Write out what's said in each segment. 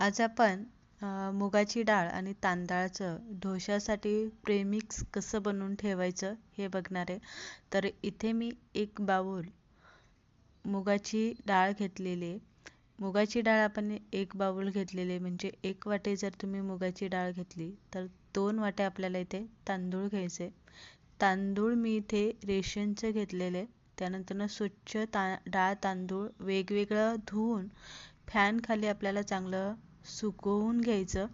आज आपण मुगाची डाळ आणि तांदळाचं ढोशासाठी प्रेमिक्स कसं बनवून ठेवायचं हे बघणार आहे. तर इथे मी एक बाऊल मुगाची डाळ घेतलेली आहे. मुगाची डाळ आपण एक बाऊल घेतलेली आहे. म्हणजे एक वाटी जर तुम्ही मुगाची डाळ घेतली तर दोन वाट्या आपल्याला इथे तांदूळ घ्यायचे तांदूळ मी इथे रेशनचं घेतलेले त्यानंतर स्वच्छ ता डाळ तांदूळ वेगवेगळं धुवून फॅनखाली आपल्याला चांगलं सुकवून घ्यायचं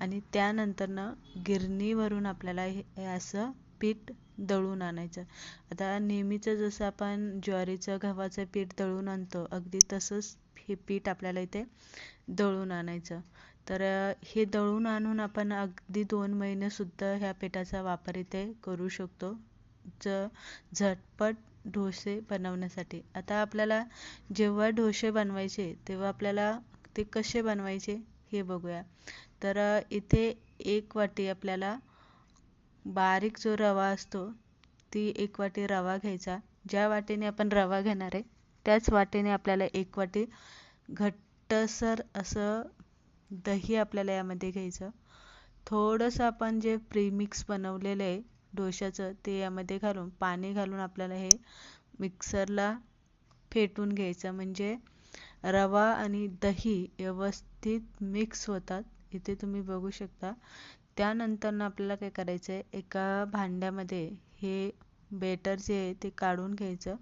आणि त्यानंतरनं गिरणीवरून आपल्याला हे असं पीठ दळून आणायचं. आता नेहमीचं जसं आपण ज्वारीचं गव्हाचं पीठ दळून आणतो अगदी तसंच हे पीठ आपल्याला इथे दळून आणायचं. तर हे दळून आणून आपण अगदी दोन महिनेसुद्धा ह्या पिठाचा वापर इथे करू शकतो. ज झटपट डोसे बनवण्यासाठी. आता आपल्याला जेव्हा डोसे बनवायचे तेव्हा आपल्याला ते कसे बनवायचे? हे बघूया. तर इथे एक वाटी आपल्याला बारीक जो रवा असतो ती एक वाटी रवा घ्यायचा. ज्या वाटीने आपण रवा घेणार आहे त्याच वाटीने आपल्याला एक वाटी घट्टसर असं दही आपल्याला यामध्ये घ्यायचं. थोडंसं आपण जे प्रीमिक्स बनवलेलं आहे डोशाचं ते यामध्ये घालून पाणी घालून आपल्याला हे मिक्सरला फेटून घ्यायचं. म्हणजे रवा आणि दही व्यवस्थित मिक्स होतात. इथे तुम्ही बघू शकता. त्यानंतरनं आपल्याला काय करायचं आहे एका भांड्यामध्ये हे बेटर जे आहे ते काढून घ्यायचं.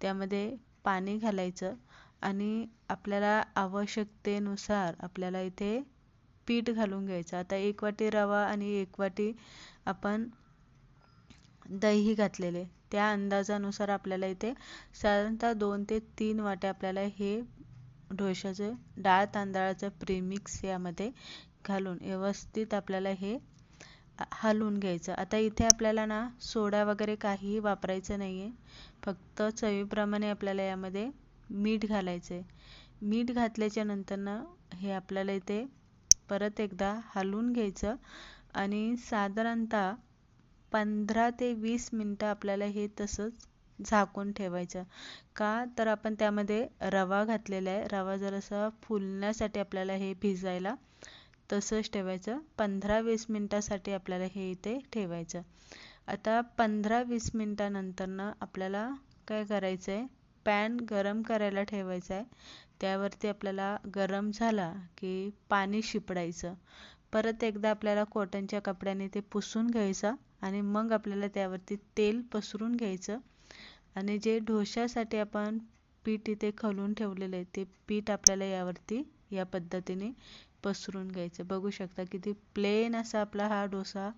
त्यामध्ये पाणी घालायचं आणि आपल्याला आवश्यकतेनुसार आपल्याला इथे पीठ घालून घ्यायचं. आता एक वाटी रवा आणि एक वाटी आपण दही घातलेले. त्या अंदाजानुसार आपल्याला इथे साधारणतः दोन ते तीन वाट्या आपल्याला हे ढोशाचं डाळ तांदळाचं प्रीमिक्स यामध्ये घालून व्यवस्थित आपल्याला हे हलवून घ्यायचं. आता इथे आपल्याला ना सोडा वगैरे काहीही वापरायचं नाही आहे फक्त चवीप्रमाणे आपल्याला यामध्ये मीठ घालायचं आहे मीठ घातल्याच्या नंतरनं हे आपल्याला इथे परत एकदा हलवून घ्यायचं आणि साधारणतः पंधरा ते वीस मिनटं आपल्याला हे तसंच झाकून ठेवायचं. का? तर आपण त्यामध्ये रवा घातलेला आहे. रवा जरासा फुलण्यासाठी आपल्याला हे भिजायला तसंच ठेवायचं. पंधरा वीस मिनटासाठी आपल्याला हे इथे ठेवायचं. आता पंधरा वीस मिनटानंतरनं आपल्याला काय करायचं आहे पॅन गरम करायला ठेवायचा आहे. त्यावरती आपल्याला गरम झाला की पाणी शिपडायचं. परत एकदा आपल्याला कॉटनच्या कपड्याने ते पुसून घ्यायचं आणि मग आपल्याला त्यावरती तेल पसरून घ्यायचं. आणि जे डोशासाठी आपण पीठ इथे खलून ठेवलेलं आहे ते पीठ आपल्याला यावरती या पद्धतीने पसरून घ्यायचं. बघू शकता किती प्लेन असा आपला हा डोसा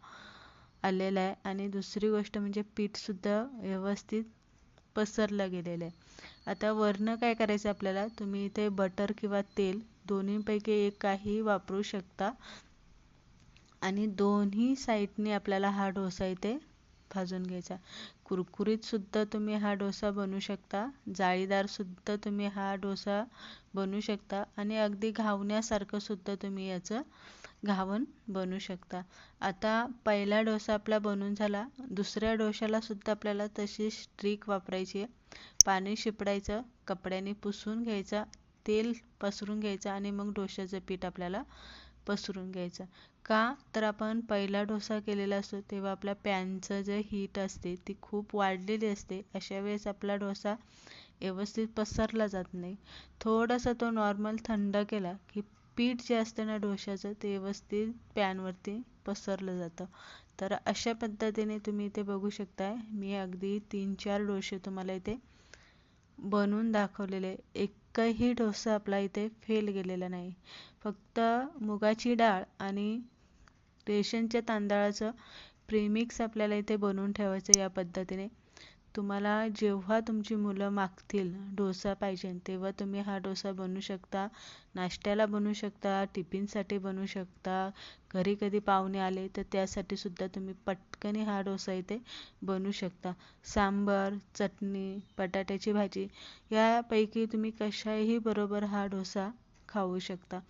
आलेला आहे. आणि दुसरी गोष्ट म्हणजे पीठसुद्धा व्यवस्थित पसरलं गेलेलं आहे. आता वरनं काय करायचं आपल्याला? तुम्ही इथे बटर किंवा तेल दोन्हीपैकी एक काही वापरू शकता. आणि दोन्ही साईडने आपल्याला हा डोसा इथे भाजून घ्यायचा. कुरकुरीतसुद्धा तुम्ही हा डोसा बनवू शकता. जाळीदारसुद्धा तुम्ही हा डोसा बनवू शकता. आणि अगदी घावण्यासारखं सुद्धा तुम्ही याचं घावण बनवू शकता. आता पहिला डोसा आपला बनवून झाला. दुसऱ्या डोशालासुद्धा आपल्याला तशीच ट्रिक वापरायची आहे. पाणी शिपडायचं कपड्याने पुसून घ्यायचं तेल पसरून घ्यायचं आणि मग डोशाचं पीठ आपल्याला पसरून घ्यायचा. का? तर आपण पहिला डोसा केलेला असतो तेव्हा आपल्या पॅनचं जे हीट असते ती खूप वाढलेली असते. अशा वेळेस आपला डोसा व्यवस्थित पसरला जात नाही. थोडासा तो नॉर्मल थंड केला की पीठ जे असतं ना डोशाचं ते व्यवस्थित पॅनवरती पसरलं जातं. तर अशा पद्धतीने तुम्ही इथे बघू शकताय. मी अगदी तीन चार डोसे तुम्हाला इथे बनवून दाखवलेले. एक एकही डोसा आपला इथे फेल गेलेला नाही. फक्त मुगाची डाळ आणि रेशनच्या तांदळाचं प्रेमिक्स आपल्याला इथे बनवून ठेवायचं या पद्धतीने. तुम्हाला जेव्हा तुमची मुलं मागतील डोसा पाहिजे तेव्हा तुम्ही हा डोसा बनवू शकता नाश्त्याला बनवू शकता टिफिनसाठी बनवू शकता घरी कधी पाहुणे आले तर त्यासाठी सुद्धा तुम्ही पटकन हा डोसा इथे बनवू शकता. सांबार चटणी बटाट्याची भाजी यापैकी तुम्ही कशाही बरोबर हा डोसा खाऊ शकता.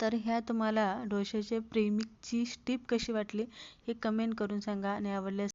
तर ह्या तुम्हाला डोशाच्या प्रेमिकची टिप कशी वाटली हे कमेंट करून सांगा आणि आवडल्यास